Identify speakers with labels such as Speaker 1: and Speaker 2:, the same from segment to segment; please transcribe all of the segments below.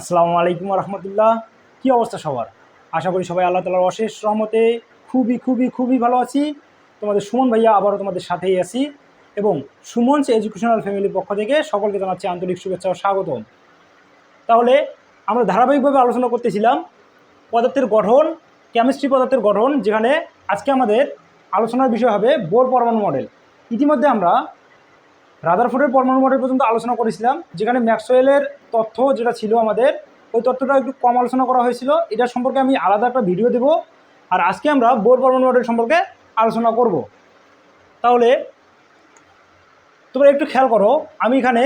Speaker 1: আসসালামু আলাইকুম রহমতুল্লাহ কী অবস্থা সবার? আশা করি সবাই আল্লাহ তালার অশেষ রহমতে খুবই খুবই খুবই ভালো আছি। তোমাদের সুমন ভাইয়া আবারও তোমাদের সাথেই আছি এবং সুমনস এডুকেশনাল ফ্যামিলির পক্ষ থেকে সকলকে জানাচ্ছি আন্তরিক শুভেচ্ছা ও স্বাগতম। তাহলে আমরা ধারাবাহিকভাবে আলোচনা করতেছিলাম পদার্থের গঠন কেমিস্ট্রি পদার্থের গঠন, যেখানে আজকে আমাদের আলোচনার বিষয় হবে বোর পরমাণু মডেল ইতিমধ্যে আমরা রাদারফোর্ডের পরমাণু মডেল পর্যন্ত আলোচনা করেছিলাম, যেখানে ম্যাক্সওয়েলের তথ্য যেটা ছিল আমাদের, ওই তথ্যটা একটু কম আলোচনা করা হয়েছিল। এটা সম্পর্কে আমি আলাদা একটা ভিডিও দেব, আর আজকে আমরা বোর পরমাণু মডেল সম্পর্কে আলোচনা করব। তাহলে, তোমরা একটু খেয়াল করো, আমি এখানে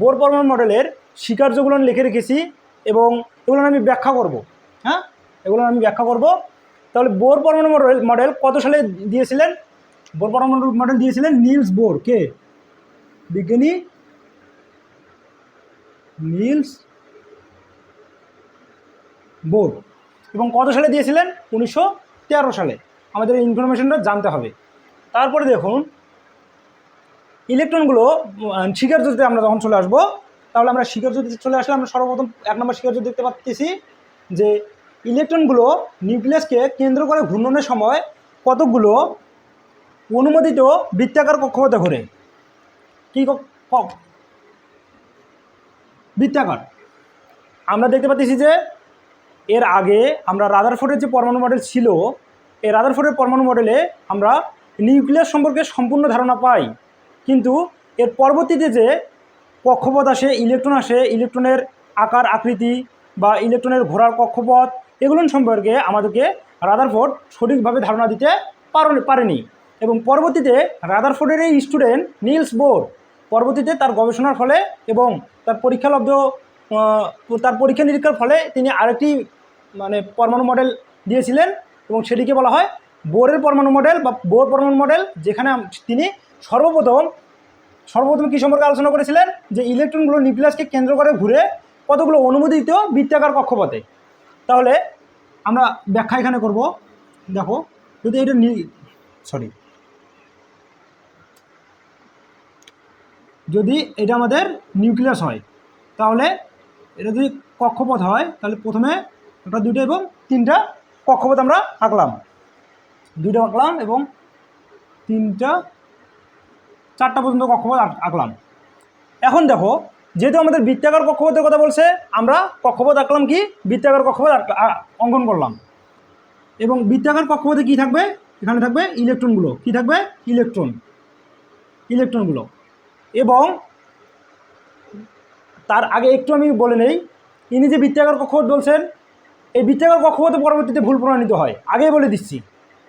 Speaker 1: বোর পরমাণু মডেলের স্বীকার্যগুলো লিখে রেখেছি এবং এগুলো আমি ব্যাখ্যা করব হ্যাঁ? এগুলো আমি ব্যাখ্যা করব। তাহলে বোর পরমাণু মডেল মডেল কত সালে দিয়েছিলেন? বোর পরমাণু মডেল দিয়েছিলেন নিলস বোর, কে? বিজ্ঞানী নিলস বোর। এবং কত সালে দিয়েছিলেন? উনিশশো তেরো সালে। আমাদের ইনফরমেশনটা জানতে হবে। তারপরে দেখুন ইলেকট্রনগুলো শিকার যদি আমরা যখন চলে আসব, তাহলে আমরা শিকার যদি চলে আসলে আমরা সর্বপ্রথম এক নম্বর শিকার দেখতে পাচ্ছি যে ইলেকট্রনগুলো নিউক্লিয়াসকে কেন্দ্র করে ঘূর্ণনের সময় কতকগুলো অনুমোদিত বৃত্তাকার কক্ষপথে ঘোরে। কী বৃত্তাকার আমরা দেখতে পাচ্ছি যে এর আগে আমরা রাদারফোর্ডের যে পরমাণু মডেল ছিল, এই রাদারফোর্ডের পরমাণু মডেলে আমরা নিউক্লিয়াস সম্পর্কে সম্পূর্ণ ধারণা পাই। কিন্তু এর পরবর্তীতে যে কক্ষপথ আসে, ইলেকট্রন আসে, ইলেকট্রনের আকার, আকৃতি বা ইলেকট্রনের ঘোরার কক্ষপথ, এগুলো সম্পর্কে আমাদেরকে রাদারফোর্ড সঠিকভাবে ধারণা দিতে পার- পারেনি। এবং পরবর্তীতে রাদারফোর্ডের এই স্টুডেন্ট নিলস বোর পরবর্তীতে তার গবেষণার ফলে এবং তার পরীক্ষালব্ধ তার পরীক্ষা নিরীক্ষার ফলে তিনি আরেকটি মানে পরমাণু মডেল দিয়েছিলেন এবং সেটিকে বলা হয় বোরের পরমাণু মডেল বা বোর পরমাণু মডেল, যেখানে তিনি সর্বপ্রথম সর্বপ্রথম কী সম্পর্কে আলোচনা করেছিলেন? যে ইলেকট্রনগুলো নিউক্লিয়াসকে কেন্দ্র করে ঘুরে কতগুলো অনুমোদিত বৃত্তাকার কক্ষপথে। তাহলে আমরা ব্যাখ্যা এখানে করব। দেখো, যদি এটা সরি যদি এটা আমাদের নিউক্লিয়াস হয়, তাহলে এটা যদি কক্ষপথ হয়, তাহলে প্রথমে একটা দুটো এবং তিনটা কক্ষপথ আমরা আঁকলাম। দুইটা আঁকলাম এবং তিনটা, চারটা পর্যন্ত কক্ষপথ আঁক- আঁকলাম। এখন দেখো, যেহেতু আমাদের বৃত্তাকার কক্ষপথের কথা বলছে, আমরা কক্ষপথ আঁকলাম কি? বৃত্তাকার কক্ষপথ অঙ্কন করলাম। এবং বৃত্তাকার কক্ষপথে কি থাকবে? এখানে থাকবে ইলেকট্রনগুলো। কি থাকবে? ইলেকট্রন। ইলেকট্রনগুলো। তার আগে একটু আমি বলে নেই, ইনি যে বৃত্তাকার কক্ষপথ বলছেন, এই বৃত্তাকার কক্ষপথে পরবর্তীতে ভুল প্রমাণিত হয়। আগেই বলে দিচ্ছি।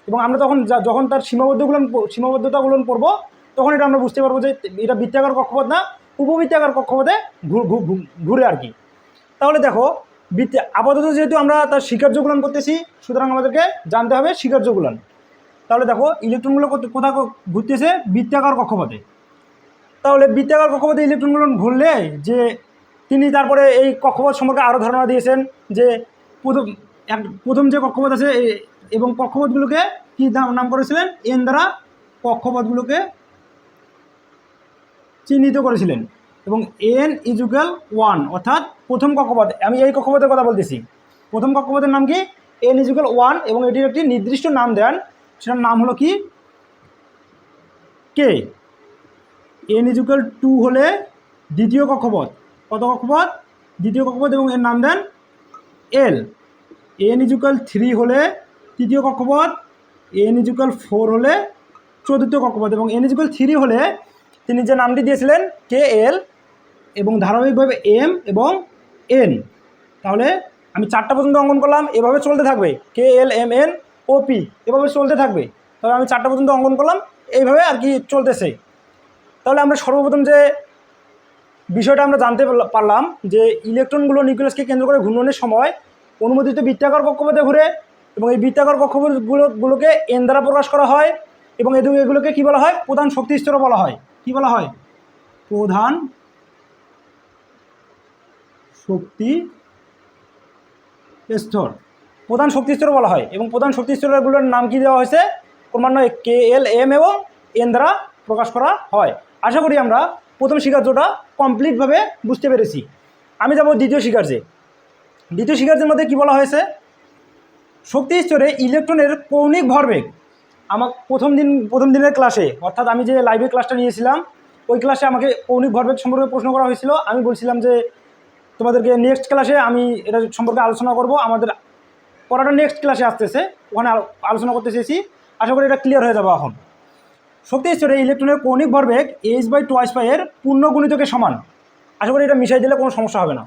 Speaker 1: এবং আমরা তখন যখন তার সীমাবদ্ধগুলো সীমাবদ্ধতাগুলো পড়ব, তখন এটা আমরা বুঝতে পারব যে এটা বৃত্তাকার কক্ষপথ না উপবৃত্তাকার কক্ষপথে ঘুরে আর কি। তাহলে দেখো বৃত্তে আপাতত যেহেতু আমরা তার স্বীকার্যগুলন করতেছি, সুতরাং আমাদেরকে জানতে হবে স্বীকার্যগুলন তাহলে দেখো, ইলেকট্রনগুলো কোথাও ঘুরতেছে? বৃত্তাকার কক্ষপথে। তাহলে বৃত্তাকার কক্ষপথে ইলেকট্রনগুলো ঘুরলে যে তিনি তারপরে এই কক্ষপথ সম্পর্কে আরও ধারণা দিয়েছেন যে প্রথম, এক, প্রথম যে কক্ষপথ আছে এবং কক্ষপথগুলোকে কী নাম নাম করেছিলেন? এন দ্বারা কক্ষপথগুলোকে চিহ্নিত করেছিলেন। এবং এন ইজুকাল ওয়ান, অর্থাৎ প্রথম কক্ষপথ। আমি এই কক্ষপথের কথা বলতেছি। প্রথম কক্ষপথের নাম কি? এন ইজুকাল ওয়ান, এবং এটির একটি নির্দিষ্ট নাম দেন। সেটার নাম হলো কি? কে? এন ইজুকাল টু হলে দ্বিতীয় কক্ষপথ। কত কক্ষপথ? দ্বিতীয় কক্ষপথ এবং এর নাম দেন এল এন ইজুকাল থ্রি হলে তৃতীয় কক্ষপথ এন ইজুকাল ফোর হলে চতুর্থ কক্ষপথ এবং এন ইজুকাল থ্রি হলে তিনি যে নামটি দিয়েছিলেন কে এল এবং ধারাবাহিকভাবে এম এবং এন তাহলে আমি চারটা পর্যন্ত অঙ্কন করলাম, এভাবে চলতে থাকবে। K L M N O P এভাবে চলতে থাকবে। তবে আমি চারটা পর্যন্ত অঙ্কন করলাম, এইভাবে আর কি চলতেছে। তাহলে আমরা সর্বপ্রথম যে বিষয়টা আমরা জানতে পারলা- পারলাম যে ইলেকট্রনগুলো নিউক্লিয়াসকে কেন্দ্র করে ঘূর্ণনের সময় অনুমোদিত বৃত্তাকার কক্ষপথে ঘুরে এবং এই বৃত্তাকার কক্ষপথগুলো, গুলোকে এন দ্বারা প্রকাশ করা হয় এবং এদু, এগুলোকে কী বলা হয়? প্রধান শক্তি স্তরও বলা হয়। কি বলা হয়? প্রধান শক্তি স্তর। প্রধান শক্তি স্তর বলা হয় এবং প্রধান শক্তি স্তরগুলোর নাম কি দেওয়া হয়েছে? ক্রমান্বয়ে কে এল এম এবং এন দ্বারা প্রকাশ করা হয়। আশা করি আমরা প্রথম স্বীকার্যটা কমপ্লিটভাবে বুঝতে পেরেছি। আমি যাব দ্বিতীয় স্বীকার্যে দ্বিতীয় শিক্ষার্থীর মধ্যে কি বলা হয়েছে? শক্তি স্তরে ইলেকট্রনের কৌণিক ভরবেগ। আমার প্রথম দিন, প্রথম দিনের ক্লাসে, অর্থাৎ আমি যে লাইভে ক্লাসটা নিয়েছিলাম, ওই ক্লাসে আমাকে কৌণিক ভরবেগ সম্পর্কে প্রশ্ন করা হয়েছিল। আমি বলছিলাম যে, তোমাদেরকে নেক্সট ক্লাসে আমি এটা সম্পর্কে আলোচনা করব। আমাদের পড়াটা নেক্সট ক্লাসে আসতেছে। ওখানে আলোচনা করতে চেয়েছি। আশা করি এটা ক্লিয়ার হয়ে যাবে এখন। শক্তি স্তরে ইলেকট্রনের কৌণিক ভরবেগ এইচ বাই টোয়াইস পাই এর পূর্ণ গুণিতকের সমান। আশা করি এটা মিশাই দিলে কোনো সমস্যা হবে না।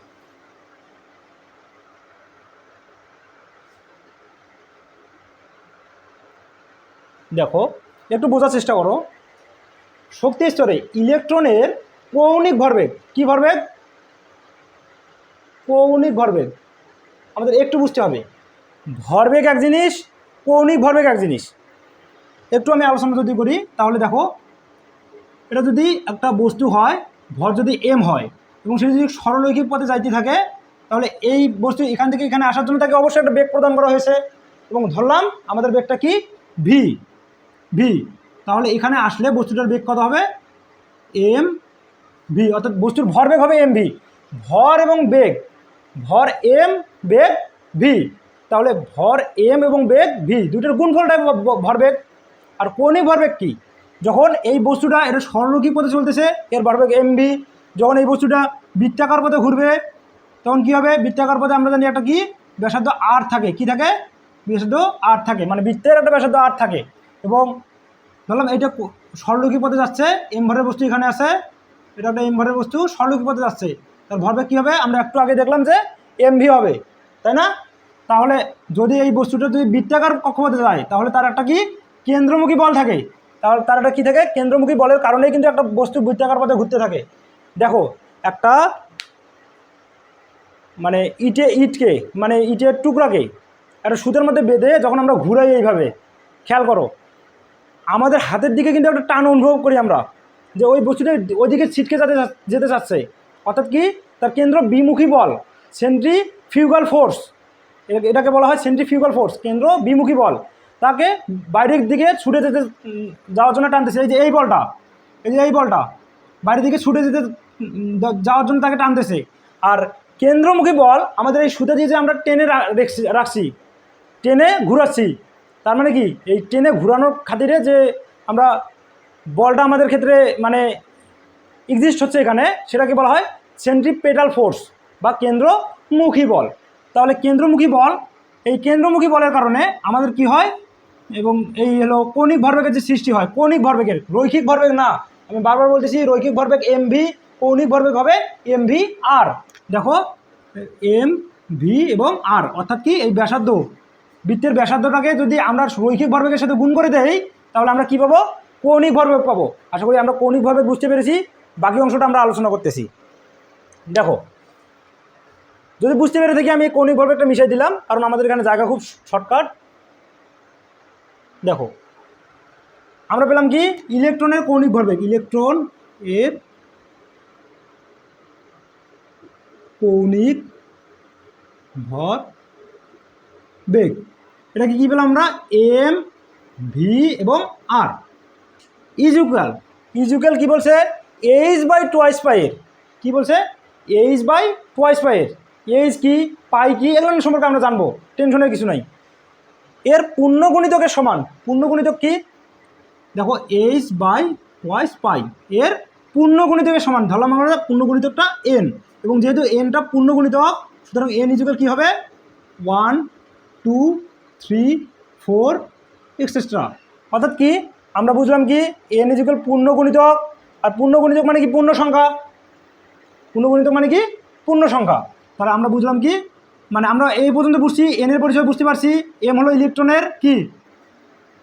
Speaker 1: দেখো, একটু বোঝার চেষ্টা করো। শক্তি স্তরে ইলেকট্রনের কৌণিক ভরবেগ, কি ভরবেগ? কৌণিক ভরবেগ। আমাদের একটু বুঝতে হবে। ভরবেগ এক জিনিস, কৌণিক ভরবেগ এক জিনিস। একটু আমি আলোচনা যদি করি, তাহলে দেখো, এটা যদি একটা বস্তু হয়, ভর যদি এম হয়, এবং সেটি যদি সরলরৈখিক পথে যাইতে থাকে, তাহলে এই বস্তু এখান থেকে এখানে আসার জন্য তাকে অবশ্যই একটা বেগ প্রদান করা হয়েছে। এবং ধরলাম, আমাদের বেগটা কি? ভি ভি তাহলে এখানে আসলে বস্তুটার বেগ কত হবে? এম ভি অর্থাৎ বস্তুর ভর বেগ হবে এম ভি ভর এবং বেগ, ভর এম বেগ ভি তাহলে ভর এম এবং বেগ ভি দুটোর গুণফলটাই ভ- ভ- ভরবেগ আর কৌণিক ভরবেগ কি? যখন এই বস্তুটা এটা সরলরৈখিক পথে চলতেছে, এর ভরবেগ এম ভি যখন এই বস্তুটা বৃত্তাকার পথে ঘুরবে, তখন কি হবে? বৃত্তাকার পথে আমরা জানি একটা কি? ব্যাসার্ধ আর থাকে। কি থাকে? ব্যাসার্ধ আর থাকে। মানে বৃত্তের একটা ব্যাসার্ধ আর থাকে। এবং ধরলাম এইটা কো- সরলরৈখিক পথে যাচ্ছে এম ভরের বস্তু এখানে আছে, এটা একটা এম ভরের বস্তু সরলরৈখিক পথে যাচ্ছে। তার ভরবেগ কী হবে? আমরা একটু আগে দেখলাম যে এম ভি হবে। তাই না? তাহলে যদি এই বস্তুটা যদি বৃত্তাকার কক্ষপথে যায়, তাহলে তার একটা কি? কেন্দ্রমুখী বল থাকে। তাহলে তার একটা কী থাকে? কেন্দ্রমুখী বলের কারণেই কিন্তু একটা বস্তু বৃত্তাকার পথে ঘুরতে থাকে। দেখো, একটা মানে ইটে ইটকে মানে ইটের টুকরাকে একটা সুতের মধ্যে বেঁধে যখন আমরা ঘুরাই এইভাবে, খেয়াল করো, আমাদের হাতের দিকে কিন্তু একটা টান অনুভব করি আমরা, যে ওই বস্তুটা ওইদিকে ছিটকে যেতে যেতে চাচ্ছে। অর্থাৎ কি? তার কেন্দ্র বিমুখী বল সেন্ট্রি ফিউগাল ফোর্স। এটাকে বলা হয় সেন্ট্রি ফিউগাল ফোর্স, কেন্দ্র বিমুখী বল। তাকে বাইরের দিকে ছুটে যেতে যাওয়ার জন্য টানতেছে। এই যে এই বলটা, এই যে এই বলটা, বাইরের দিকে ছুটে যেতে যাওয়ার জন্য তাকে টানতেছে। আর কেন্দ্রমুখী বল, আমাদের এই সুতা দিয়ে যে আমরা টেনে রেখছি- রাখছি, টেনে ঘুরাচ্ছি, তার মানে কি? এই টেনে ঘুরানোর খাতিরে যে আমরা বলটা আমাদের ক্ষেত্রে মানে এক্সিস্ট হচ্ছে এখানে, সেটাকে বলা হয় সেন্ট্রিপেটাল ফোর্স বা কেন্দ্রমুখী বল। তাহলে কেন্দ্রমুখী বল, এই কেন্দ্রমুখী বলের কারণে আমাদের কি হয়? এবং এই হলো কৌণিক ভরবেগের যে সৃষ্টি হয়, কৌণিক ভরবেগের, রৈখিক ভরবেগ না, আমি বারবার বলতেছি রৈখিক ভরবেগ এম ভি কৌণিক ভরবেগ হবে এম ভি আর দেখো এম ভি এবং আর অর্থাৎ কি এই ব্যাসার্ধ, বৃত্তের ব্যাসার্ধটাকে যদি আমরা রৈখিক ভরবেগের সাথে গুণ করে দেই, তাহলে আমরা কি পাবো? কৌণিক ভরবেগ পাবো। আশা করি আমরা কৌণিক ভরবেগ বুঝতে পেরেছি, বাকি অংশটা আমরা আলোচনা করতেছি। দেখো, যদি বুঝতে পেরে থাকি আমি কৌণিক ভরবেগটা মিশিয়ে দিলাম, কারণ আমাদের এখানে জায়গা খুব শর্টকাট। দেখো, আমরা পেলাম কি? ইলেকট্রনের কৌণিক ভরবেগ। ইলেকট্রন এর কৌণিক ভর বেগ এটাকে কী পেলাম আমরা? এম ভি এবং আর। ইজুকাল ইজুকাল কি বলছে? এইচ বাই টোয়াইস পাইয়ের কি বলছে? এইচ বাই টোয়াইস পাইয়ের এইচ কি? পাই কি? এগুলো সম্পর্কে আমরা জানব। টেনশনের কিছু নাই। এর পূর্ণগণিতকের সমান। পূর্ণগণিতক কি? দেখো এইচ বাই ওয়াইস পাই এর পূর্ণগণিতকের সমান। ধরলাম আমরা পূর্ণগণিতকটা এন এবং যেহেতু এনটা পূর্ণগণিতক সুতরাং এন ইজুকাল কী হবে? One two three four etcetera অর্থাৎ কি? আমরা বুঝলাম কি? এন ইজুকাল পূর্ণগণিতক আর পূর্ণগণিতক মানে কি? পূর্ণ সংখ্যা পূর্ণগণিতক মানে কি? পূর্ণ সংখ্যা তাহলে আমরা বুঝলাম কি? মানে আমরা এই পর্যন্ত বুঝছি এনের পরিচয় বুঝতে পারছি, এম হলো ইলেকট্রনের কি?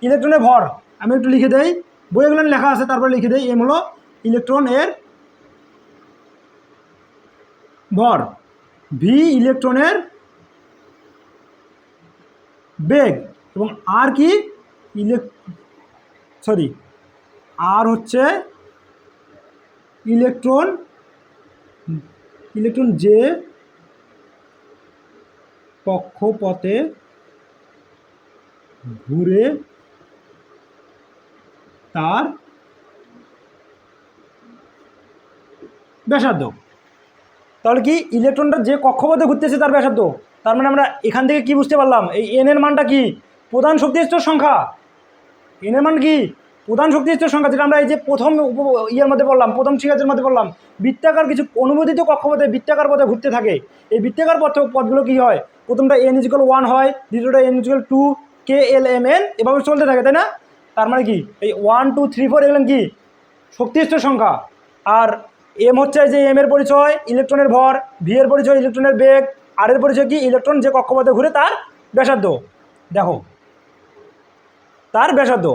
Speaker 1: ইলেকট্রনের ভর। আমি একটু লিখে দেই, বইগুলো লেখা আছে, তারপরে লিখে দেই, এম হলো ইলেকট্রন এর ভর। ভি ইলেকট্রনের বেগ এবং আর কি? ইলেক সরি আর হচ্ছে ইলেকট্রন ইলেকট্রন যে কক্ষপথে ঘুরে তার ব্যাসার্ধ। তাহলে কি ইলেকট্রনটা যে কক্ষপথে ঘুরতেছে তার ব্যাসার্ধ? তার মানে আমরা এখান থেকে কি বুঝতে পারলাম? এই এন এর মানটা কি? প্রধান শক্তি সংখ্যা। এন এর মান কি? প্রধান শক্তি স্তর সংখ্যা, যেটা আমরা এই যে প্রথম ইয়ের মধ্যে বললাম, প্রথম সিগাজের মধ্যে বললাম, বৃত্তাকার কিছু অনুমোদিত কক্ষপথে বৃত্তাকার পথে ঘুরতে থাকে। এই বৃত্তাকার পথ পথগুলো কী হয়? প্রথমটা এন ইজিক্যাল ওয়ান হয়, দ্বিতীয়টা N equal two K L M N এভাবে চলতে থাকে, তাই না? তার মানে কি? এই ওয়ান টু থ্রি ফোর এগুলো কি? শক্তিষ্ঠ সংখ্যা। আর এম হচ্ছে যে এম এর পরিচয়, ইলেকট্রনের ভর ভি এর পরিচয়, ইলেকট্রনের বেগ আর এর পরিচয় কি? ইলেকট্রন যে কক্ষপথে ঘুরে তার ব্যাসার্ধ। দেখো, তার ব্যাসার্ধ।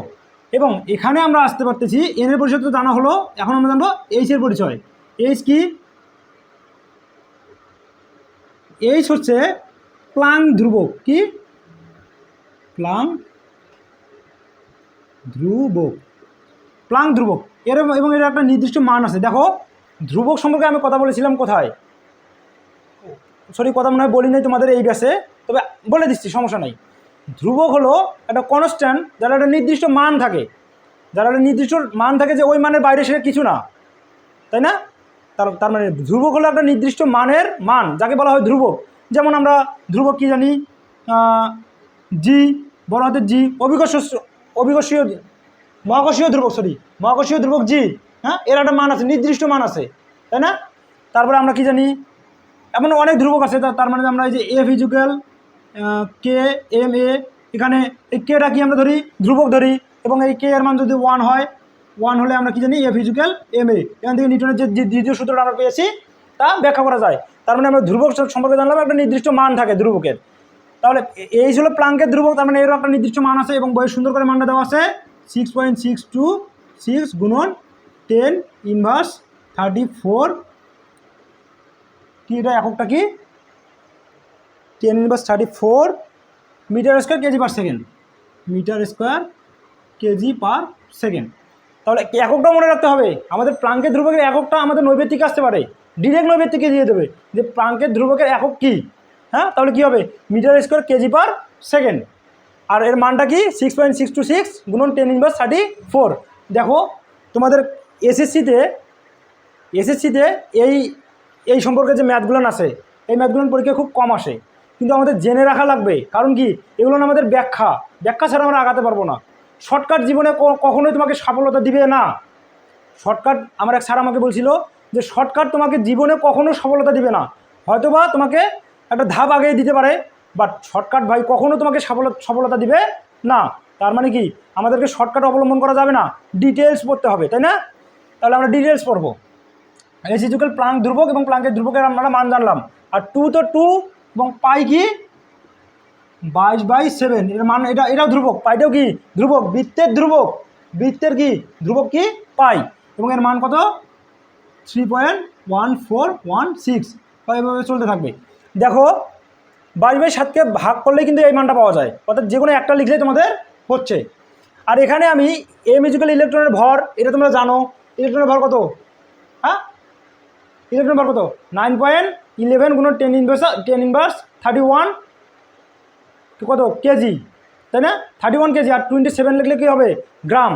Speaker 1: এবং এখানে আমরা আসতে পারতেছি এন এর পরিচয় তো জানা হলো, এখন আমরা জানব এইচ এর পরিচয়। এইচ কি? এইচ হচ্ছে প্লাং ধ্রুবক, কি? প্লাং ধ্রুবক। প্লাং ধ্রুবক এর এবং এর একটা নির্দিষ্ট মান আছে। দেখো, ধ্রুবক সম্পর্কে আমি কথা বলেছিলাম কোথায়? সরি কথা মনে হয় বলি নাই তোমাদের এই ব্যাসে, তবে বলে দিচ্ছি, সমস্যা নাই। ধ্রুবক হলো একটা কনস্ট্যান্ট যার একটা নির্দিষ্ট মান থাকে। যার একটা নির্দিষ্ট মান থাকে যে ওই মানের বাইরে সে কিছু না। তাই না? তার তার মানে ধ্রুবক হলো একটা নির্দিষ্ট মানের মান, যাকে বলা হয় ধ্রুবক। যেমন আমরা ধ্রুবক কি জানি? জি বড় হাতের জি অভিকর্ষ, অভিকর্ষীয়, মহাকর্ষীয় ধ্রুবক সরি মহাকর্ষীয় ধ্রুবক জি হ্যাঁ? এর একটা মান আছে, নির্দিষ্ট মান আছে, তাই না? তারপরে আমরা কি জানি? এমন অনেক ধ্রুবক আছে, তার মানে আমরা এই যে F equal K, M, A, এখানে এই কেটা কি আমরা ধরি? ধ্রুবক ধরি। এবং এই কে এর মান যদি ওয়ান হয় ওয়ান হলে আমরা কি জানি? এ ফিজিক্যাল এম এ এখান থেকে নিউটনের যে দ্বিতীয় সূত্রটা আমরা পেয়েছি, তা ব্যাখ্যা করা যায়। তার মানে আমরা ধ্রুবক সম্পর্কে জানলাম, একটা নির্দিষ্ট মান থাকে ধ্রুবকের। তাহলে এই ছিল প্লাঙ্কের ধ্রুবক, তার মানে এরও একটা নির্দিষ্ট মান আছে এবং বই সুন্দর করে মানটা দেওয়া আছে। Six point six two six গুণন টেন ইনভার্স থার্টি ফোর কি এটা, এককটা কি? Ten inverse thirty four metre square kg per second metre square kg per second তাহলে এককটা মনে রাখতে হবে? আমাদের প্রাঙ্কের ধ্রুবকের এককটা আমাদের নৈবেত্তিকে আসতে পারে। ডিরেক্ট নৈবেত্তিকে দিয়ে দেবে। যে প্রাঙ্কের ধ্রুবকের একক কি? হ্যাঁ তাহলে কী হবে? Metre square kg per second আর এর মানটা কি? Six point six two six গুণন টেন ইনভার্স থার্টি ফোর দেখো, তোমাদের এসএসসিতে এসএসসিতে এই এই সম্পর্কে যে ম্যাথগুলো আছে, এই ম্যাথগুলোর পরীক্ষা খুব কম আসে। কিন্তু আমাদের জেনে রাখা লাগবে। কারণ কি? এগুলো না আমাদের ব্যাখ্যা। ব্যাখ্যা ছাড়া আমরা আগাতে পারব না। শর্টকাট জীবনে কখনোই তোমাকে সফলতা দিবে না। শর্টকাট, আমার এক স্যার আমাকে বলছিল যে, শর্টকাট তোমাকে জীবনে কখনো সফলতা দিবে না। হয়তোবা তোমাকে একটা ধাপ আগে দিতে পারে, বাট শর্টকাট ভাই কখনো তোমাকে সফলতা সফলতা দিবে না। তার মানে কি? আমাদেরকে শর্টকাট অবলম্বন করা যাবে না। ডিটেলস পড়তে হবে, তাই না? তাহলে আমরা ডিটেলস পড়ব। রেসিজুকাল প্লাঙ্ক ধ্রুবক এবং প্লাঙ্কের ধ্রুবকের আমরা মান জানলাম। আর টু তো টু এবং পাই কি? বাইশ বাই সেভেন। এর মান এটা, এটাও ধ্রুবক। পাইটাও কি? ধ্রুবক। বৃত্তের ধ্রুবক। বৃত্তের কি? ধ্রুবক কি? পাই। এবং এর মান কত? Three point one four one six এভাবে চলতে থাকবে। দেখো, বাইশ বাই সাতকে ভাগ করলেই কিন্তু এই মানটা পাওয়া যায়। অর্থাৎ যে কোনো একটা লিখলেই তোমাদের হচ্ছে। আর এখানে আমি এ মিউজিক্যাল ইলেকট্রনের ভর, এটা তোমরা জানো। ইলেকট্রনের ভর কত? হ্যাঁ? ইলেকট্রন ভর কত? নাইন পয়েন্ট ইলেভেন গুণ ten inverse ten inverse thirty one কত? কেজি। তাই না? Thirty one kg. আর টোয়েন্টি সেভেন লিখলে কী হবে? গ্রাম।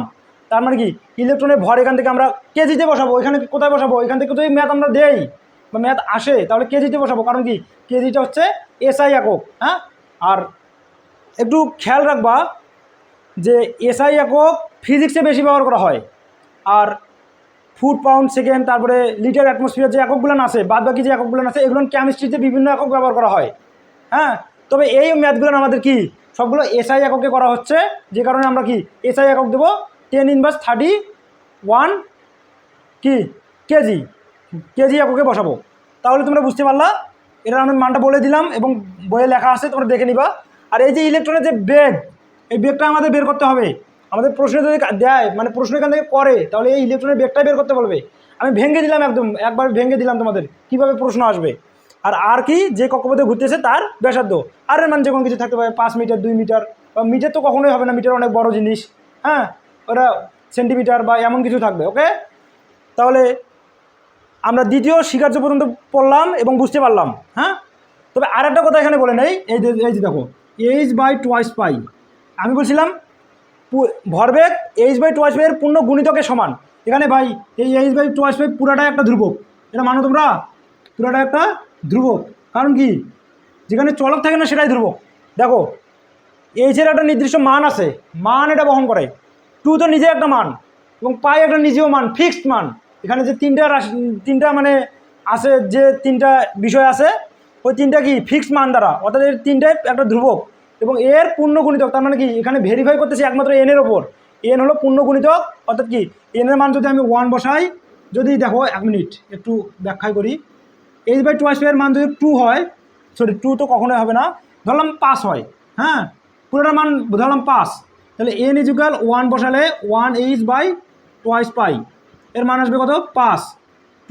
Speaker 1: তার মানে কি? ইলেকট্রনের ভর এখান থেকে আমরা কেজিতে বসাবো। এখানে কোথায় বসাবো? এখান থেকে তো এই ম্যাথ আমরা দেই। বা ম্যাথ আসে। তাহলে কেজিতে বসাবো। কারণ কি? কেজিটা হচ্ছে এসআই একক হ্যাঁ? আর একটু খেয়াল রাখবা যে এসআই একক ফিজিক্সে বেশি ব্যবহার করা হয়। আর ফুট পাউন্ড সেকেন্ড, তারপরে লিটার অ্যাটমসফিয়ার যে এককগুলো আছে বাদ বাকি যে এককগুলো আছে, এগুলো কেমিস্ট্রিতে বিভিন্ন একক ব্যবহার করা হয়। হ্যাঁ? তবে এই ম্যাথগুলো আমাদের কি? সবগুলো এসআই এককে করা হচ্ছে, যে কারণে আমরা কি? এসআই একক দেবো, টেন ইনভার্স থার্টি ওয়ান কি? কেজি। কেজি এককে বসাবো। তাহলে তোমরা বুঝতে পারলা এটা আমি মানটা বলে দিলাম এবং বইয়ে লেখা আছে, তোমরা দেখে নিবা। আর এই যে ইলেকট্রনের যে বেগ এই বেগটা আমাদের বের করতে হবে। আমাদের প্রশ্ন যদি দেয় মানে প্রশ্ন এখান থেকে করে, তাহলে এই ইলেকট্রনের বেগটাই বের করতে বলবে। আমি ভেঙে দিলাম একদম, একবার ভেঙে দিলাম তোমাদের, কীভাবে প্রশ্ন আসবে? আর আর কি, যে কক্ষপথে ঘুরতেছে তার ব্যাসার্ধ। আর এর মান যে কোনো কিছু থাকতে পারে, পাঁচ মিটার দুই মিটার বা মিটার তো কখনোই হবে না মিটার অনেক বড় জিনিস হ্যাঁ? ওটা সেন্টিমিটার বা এমন কিছু থাকবে ওকে তাহলে আমরা দ্বিতীয় স্বীকার্য পর্যন্ত পড়লাম এবং বুঝতে পারলাম হ্যাঁ? তবে আর একটা কথা এখানে বলে নেই, এই যে এই যে দেখো এইচ বাই টোয়াইস পাই আমি বলছিলাম ভরবেগ এইচ বাই টোয়াইস পাইয়ের পূর্ণ গুণিতকে সমান। এখানে ভাই, এই এইচ বাই টোয়াইস পাই পুরাটাই একটা ধ্রুবক। এটা মানো তোমরা? পুরোটা একটা ধ্রুবক। কারণ কি? যেখানে চলক থাকে না, সেটাই ধ্রুবক। দেখো এইচের একটা নির্দিষ্ট মান আছে। মান এটা বহন করে। টু তো নিজে একটা মান, এবং পাই একটা নিজেও মান ফিক্সড মান। এখানে যে তিনটা রাশি, তিনটা মানে আছে, যে তিনটা বিষয় আছে, ওই তিনটা কি? ফিক্সড মান দ্বারা। অর্থাৎ এর তিনটাই একটা ধ্রুবক। এবং এর পূর্ণ গুণিতক তার মানে কি? এখানে ভেরিফাই করতেছি একমাত্র এন এর ওপর। এন হলো পূর্ণ গুণিতক অর্থাৎ কি? এন এর মান যদি আমি ওয়ান বসাই, যদি দেখো, এক মিনিট, একটু ব্যাখ্যা করি। এইচ বাই টু এর মান যদি টু হয় সরি টু তো কখনোই হবে না। ধরলাম পাস হয় হ্যাঁ? পুরোটার মান, ধরলাম পাস তাহলে এন ইজুকাল ওয়ান বসালে one H by twice pi এর মান আসবে কত? Pass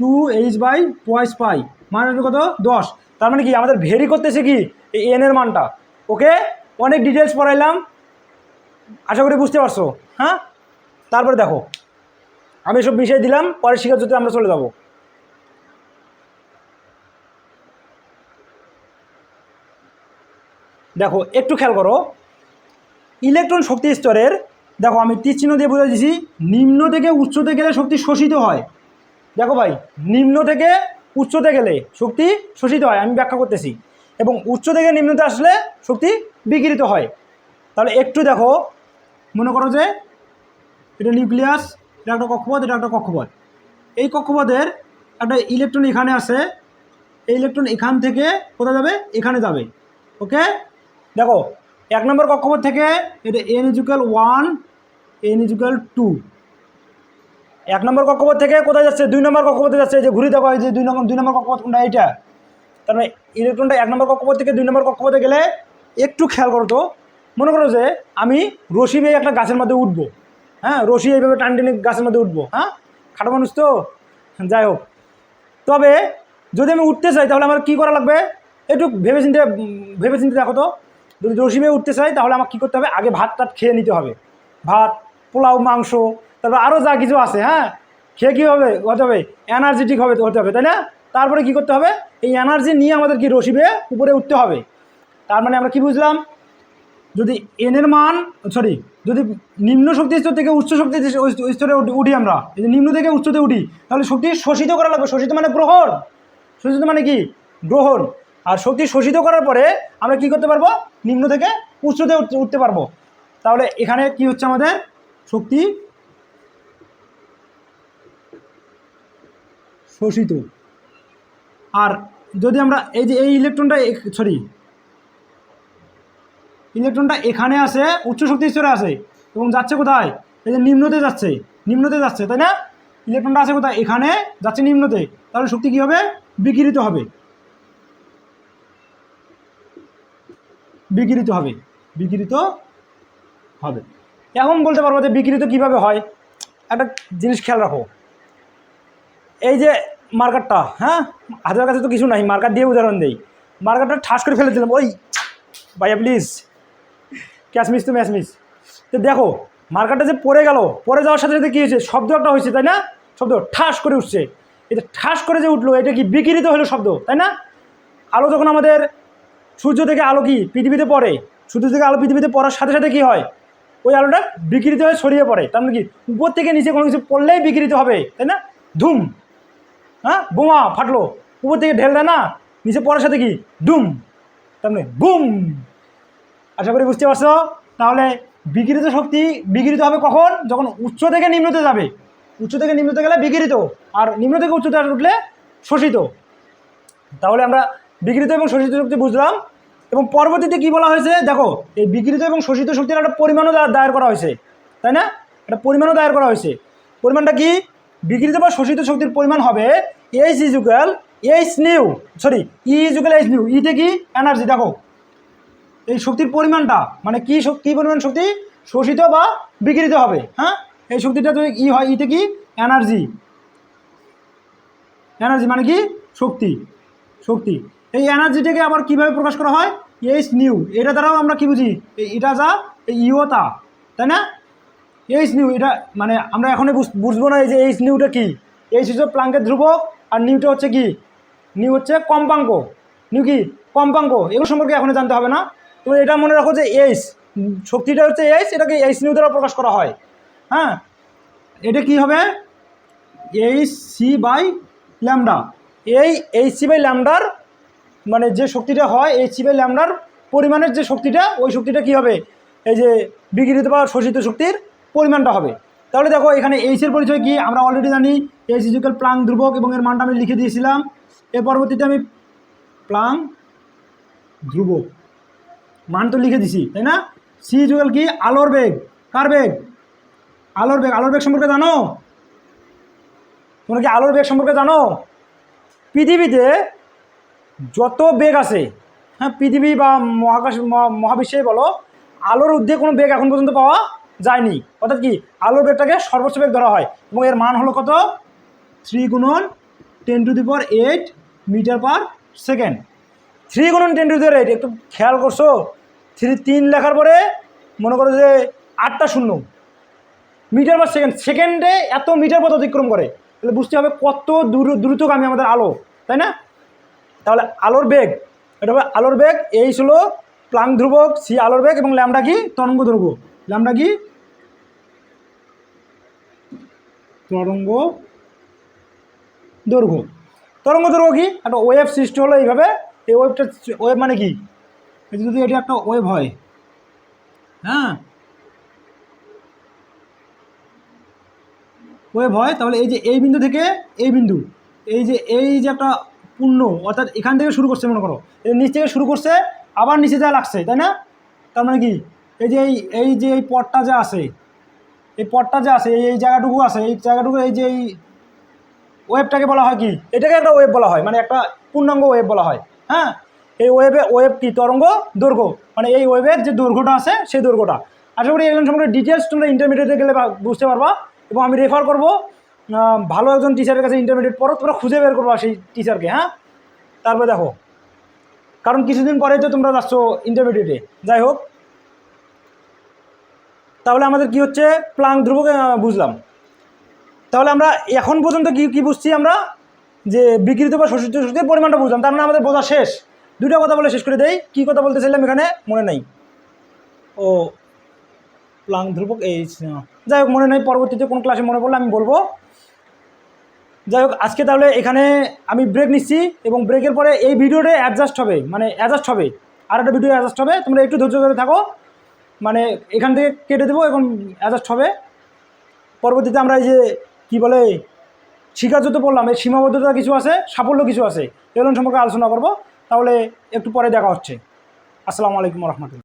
Speaker 1: two H by twice pi মান আসবে কত? দশ। তার মানে কি? আমাদের ভেরি করতেছে কি? এন এর মানটা। ওকে অনেক ডিটেলস পড়াইলাম। আশা করি বুঝতে পারছ। হ্যাঁ? তারপরে দেখো। আমি সব বিষয় দিলাম, পরে শিখার যদি আমরা চলে যাব। দেখো, একটু খেয়াল করো। ইলেকট্রন শক্তি স্তরের, দেখো, আমি তীরচিহ্ন দিয়ে বোঝা দিছি, নিম্ন থেকে উচ্চতে গেলে শক্তি শোষিত হয়। দেখো ভাই, নিম্ন থেকে উচ্চতে গেলে শক্তি শোষিত হয়, আমি ব্যাখ্যা করতেছি। এবং উচ্চ থেকে নিম্নতে আসলে শক্তি বিকিরিত হয়। তাহলে একটু দেখো, মনে করো যে এটা নিউক্লিয়াস, এটা একটা কক্ষপথ, এটা একটা কক্ষপথ। এই কক্ষপথের একটা ইলেকট্রন এখানে আছে, এই ইলেকট্রন এখান থেকে কোথায় যাবে? এখানে যাবে। ওকে দেখো, এক নম্বর কক্ষপথ থেকে এটা N equal one N equal two এক নম্বর কক্ষপথ থেকে কোথায় যাচ্ছে? দুই নম্বর কক্ষপথে যাচ্ছে। যে ঘুরি দেখো, এই যে দুই নম্বর দুই নম্বর কক্ষপথ কোনটা? এইটা। তার মানে ইলেকট্রনটা এক নম্বর কক্ষপথ থেকে দুই নম্বর কক্ষপথে গেলে একটু খেয়াল করো তো। মনে করো যে আমি রশি বেয়ে একটা গাছের মধ্যে উঠবো। হ্যাঁ রশি এইভাবে টান টেনে গাছের মধ্যে উঠবো। হ্যাঁ খাটো মানুষ তো? যাই হোক। তবে যদি আমি উঠতে চাই, তাহলে আমার কী করা লাগবে? একটু ভেবে চিন্তে ভেবে চিন্তে দেখো তো। যদি রশি বেয়ে উঠতে চাই, তাহলে আমার কী করতে হবে? আগে ভাত টাত খেয়ে নিতে হবে। ভাত, পোলাও, মাংস, তারপর আরও যা কিছু আছে হ্যাঁ খেয়ে কী হবে? হতে হবে? এনার্জেটিক হবে হতে হবে, তাই না? তারপরে কি করতে হবে? এই এনার্জি নিয়ে আমাদের কি রশি উপরে উঠতে হবে। তার মানে আমরা কি বুঝলাম? যদি এনের মান সরি যদি নিম্ন শক্তি স্তর থেকে উচ্চ শক্তি স্তরে উঠি- আমরা, যদি নিম্ন থেকে উচ্চতে উঠি, তাহলে শক্তি শোষিত করা লাগবে। শোষিত মানে গ্রহণ। শোষিত মানে কি? গ্রহণ। আর শক্তি শোষিত করার পরে আমরা কি করতে পারব? নিম্ন থেকে উচ্চতে উঠতে পারব। তাহলে এখানে কি হচ্ছে আমাদের? শক্তি শোষিত। আর যদি আমরা এই যে এই ইলেকট্রনটা সরি ইলেকট্রনটা এখানে আছে উচ্চ শক্তি স্তরে আছে এবং যাচ্ছে কোথায়? এই যে নিম্নতে যাচ্ছে নিম্নতে যাচ্ছে, তাই না? ইলেকট্রনটা আছে কোথায়? এখানে যাচ্ছে নিম্নতে, তাহলে শক্তি কী হবে? বিকিরিত হবে। বিকিরিত হবে বিকিরিত হবে। এখন বলতে পারব যে বিকিরিত কীভাবে হয়? একটা জিনিস খেয়াল রাখো। এই যে মার্কারটা হ্যাঁ? হাতের কাছে তো কিছু নাই, মার্কার দিয়ে উদাহরণ দেই। মার্কারটা ঠাস করে ফেলে দিলাম, ওই! ভাইয়া প্লিজ ক্যাশ মিস তো ম্যাচ মিস তো দেখো, মার্কারটা যে পড়ে গেল, পড়ে যাওয়ার সাথে সাথে কী হয়েছে? শব্দ একটা হয়েছে, তাই না? শব্দ ঠাস করে উঠছে। এটা ঠাস করে যে উঠল, এটা কি বিকিরিত হলো শব্দ, তাই না? আলো যখন আমাদের সূর্য থেকে আলো কি? পৃথিবীতে পড়ে। সূর্য থেকে আলো পৃথিবীতে পড়ার সাথে সাথে কি হয়? ওই আলোটা বিকৃত হয়ে ছড়িয়ে পড়ে। তার মানে কি? উপর থেকে নিচে কোনো কিছু পড়লেই বিকৃত হবে, তাই না? ধুম! হ্যাঁ? বোমা, ফাটলো। উপর থেকে ঢেল দেয় না? নিচে পড়ার সাথে কি? ডুম। তার মানে বুম। আশা করি বুঝতে পারছ? তাহলে বিকিরিত শক্তি বিকিরিত হবে কখন? যখন উচ্চ থেকে নিম্নতে যাবে। উচ্চ থেকে নিম্নতে গেলে বিকিরিত। আর নিম্ন থেকে উচ্চতে উঠলে শোষিত। তাহলে আমরা বিকৃত এবং শোষিত শক্তি বুঝলাম। এবং পরবর্তীতে কি বলা হয়েছে? দেখো, এই বিকৃত এবং শোষিত শক্তির একটা পরিমাণও দায়ের করা হয়েছে। তাই না? একটা পরিমাণও দায়ের করা হয়েছে। পরিমাণটা কি? বিকৃত বা শোষিত শক্তির পরিমাণ হবে H equal H nu sorry E equal H nu ইতে কি? এনার্জি দেখো। এই শক্তির পরিমাণটা মানে কি কি পরিমাণ শক্তি? শোষিত বা বিকৃত হবে হ্যাঁ? এই শক্তিটা তো ই হয় ইতে কি? এনার্জি এনার্জি মানে কি? শক্তি। শক্তি। এই এনার্জিটাকে আবার কীভাবে প্রকাশ করা হয়? এইচ নিউ এটা দ্বারাও আমরা কি বুঝি? এটা যা ইও তা, তাই না? এইচ নিউ এটা মানে আমরা এখনই বুঝ- বুঝব না এই যে এইচ নিউটা কি? এইচ হচ্ছে প্লাঙ্কের ধ্রুবক আর নিউটা হচ্ছে কি? নিউ হচ্ছে কম্পাঙ্ক। নিউ কি? কম্পাঙ্ক। এগুলো সম্পর্কে এখনই জানতে হবে না। তো এটা মনে রাখো যে এইচ শক্তিটা হচ্ছে এইচ এটাকে এইচ নিউ দ্বারা প্রকাশ করা হয়। হ্যাঁ? এটা কি হবে? এইচ সি বাই ল্যামডা এই এইচ সি বাই ল্যামডার মানে যে শক্তিটা হয় এইচ সি বাই ল্যামডার পরিমাণের যে শক্তিটা, ওই শক্তিটা কি হবে? এই যে বিকিরিত বা শোষিত শক্তির পরিমাণটা হবে। তাহলে দেখো, এখানে এইচের পরিচয় কি? আমরা অলরেডি জানি এইচ ইজুকাল প্লাং ধ্রুবক এবং এর মানটা আমি লিখে দিয়েছিলাম। এর পরবর্তীতে আমি প্লাং ধ্রুবক। মান তো লিখে দিছি, তাই না? সি ইজুকাল কি? আলোর বেগ। কার বেগ? আলোর বেগ। আলোর বেগ সম্পর্কে জানো? তোমরা কি আলোর বেগ সম্পর্কে জানো? পৃথিবীতে যত বেগ আছে হ্যাঁ পৃথিবী বা মহাকাশ, মহা- মহাবিশ্বে বলো, আলোর ঊর্ধ্বে কোনো বেগ এখন পর্যন্ত পাওয়া যায়নি। অর্থাৎ কি আলোর বেগটাকে সর্বোচ্চ বেগ ধরা হয় এবং এর মান হলো কত? থ্রি গুণন ten to the power eight metre per second. Three গুণন ten to the power eight, একটু খেয়াল করছ? থ্রি তিন লেখার পরে মনে করো যে আটটা শূন্য। মিটার পার সেকেন্ড, সেকেন্ডে এত মিটার পথ অতিক্রম করে। তাহলে বুঝতে হবে কত দ্রু, দ্রুতগামী আমাদের আলো, তাই না? তাহলে আলোর বেগ, এটা হবে আলোর বেগ, এই ছিল প্লাং ধ্রুবক, সি আলোর বেগ এবং ল্যামডা কি? তরঙ্গ দৈর্ঘ্য। ল্যামডা কি? তরঙ্গ দৈর্ঘ্য। তরঙ্গ দৈর্ঘ্য কি? একটা ওয়েভ সৃষ্টি হলো এইভাবে। এই ওয়েভটা ওয়েভ মানে কি? যদি এটা একটা ওয়েভ হয় হ্যাঁ? ওয়েভ হয়, তাহলে এই যে এই বিন্দু থেকে এই বিন্দু, এই যে এই যে একটা পূর্ণ, অর্থাৎ এখান থেকে শুরু করছে মনে করো। নিচ থেকে শুরু করছে, আবার নিচে যা লাগছে, তাই না? তার মানে কি? এই যে এই এই যে এই পটটা যা আছে, এই পটটা যা আছে, এই এই জায়গাটুকু আছে, এই জায়গাটুকু, এই যে এই ওয়েবটাকে বলা হয় কি? এটাকে একটা ওয়েব বলা হয় মানে একটা পূর্ণাঙ্গ ওয়েব বলা হয়। হ্যাঁ? এই ওয়েবে, ওয়েব কি? তরঙ্গ দৈর্ঘ্য মানে এই ওয়েবের যে দৈর্ঘ্যটা আছে, সেই দৈর্ঘ্যটা আশা করি এগুলো সম্পর্কে ডিটেলস তোমরা ইন্টারমিডিয়েটে গেলে বুঝতে পারবা, এবং আমি রেফার করব ভালো একজন টিচারের কাছে ইন্টারমিডিয়েট পড়ো, তোমরা খুঁজে বের করবা সেই টিচারকে হ্যাঁ? তারপরে দেখো। কারণ কিছুদিন পরে তো তোমরা যাচ্ছ ইন্টারমিডিয়েটে যাই হোক তাহলে আমাদের কি হচ্ছে? প্লাং ধ্রুবকে বুঝলাম। তাহলে আমরা এখন পর্যন্ত কি কি বুঝছি আমরা? যে বিকৃত বা শোষিত শক্তির পরিমাণটা বুঝলাম। তার মানে আমাদের বোঝা শেষ। দুইটা কথা বলে শেষ করে দেই। কি কথা বলতেছিলাম এখানে? মনে নাই। ও প্লাং ধ্রুবক এই যাই হোক মনে নেই। পরবর্তীতে কোন ক্লাসে মনে পড়লে আমি বলব। যাই হোক আজকে তাহলে এখানে আমি ব্রেক নিচ্ছি এবং ব্রেকের পরে এই ভিডিওটা অ্যাডজাস্ট হবে। মানে অ্যাডজাস্ট হবে। আর একটা ভিডিও অ্যাডজাস্ট হবে। তোমরা একটু ধৈর্য ধরে থাকো। মানে এখান থেকে কেটে দেবো এবং অ্যাডজাস্ট হবে। পরবর্তীতে আমরা এই যে, কি বলে, শিকার যত বললাম এই সীমাবদ্ধতা কিছু আছে, সাফল্য কিছু আছে, এগুলো সম্পর্কে আলোচনা করব। তাহলে একটু পরে দেখা হচ্ছে। আসসালামু আলাইকুম রহমতুল্লাহ।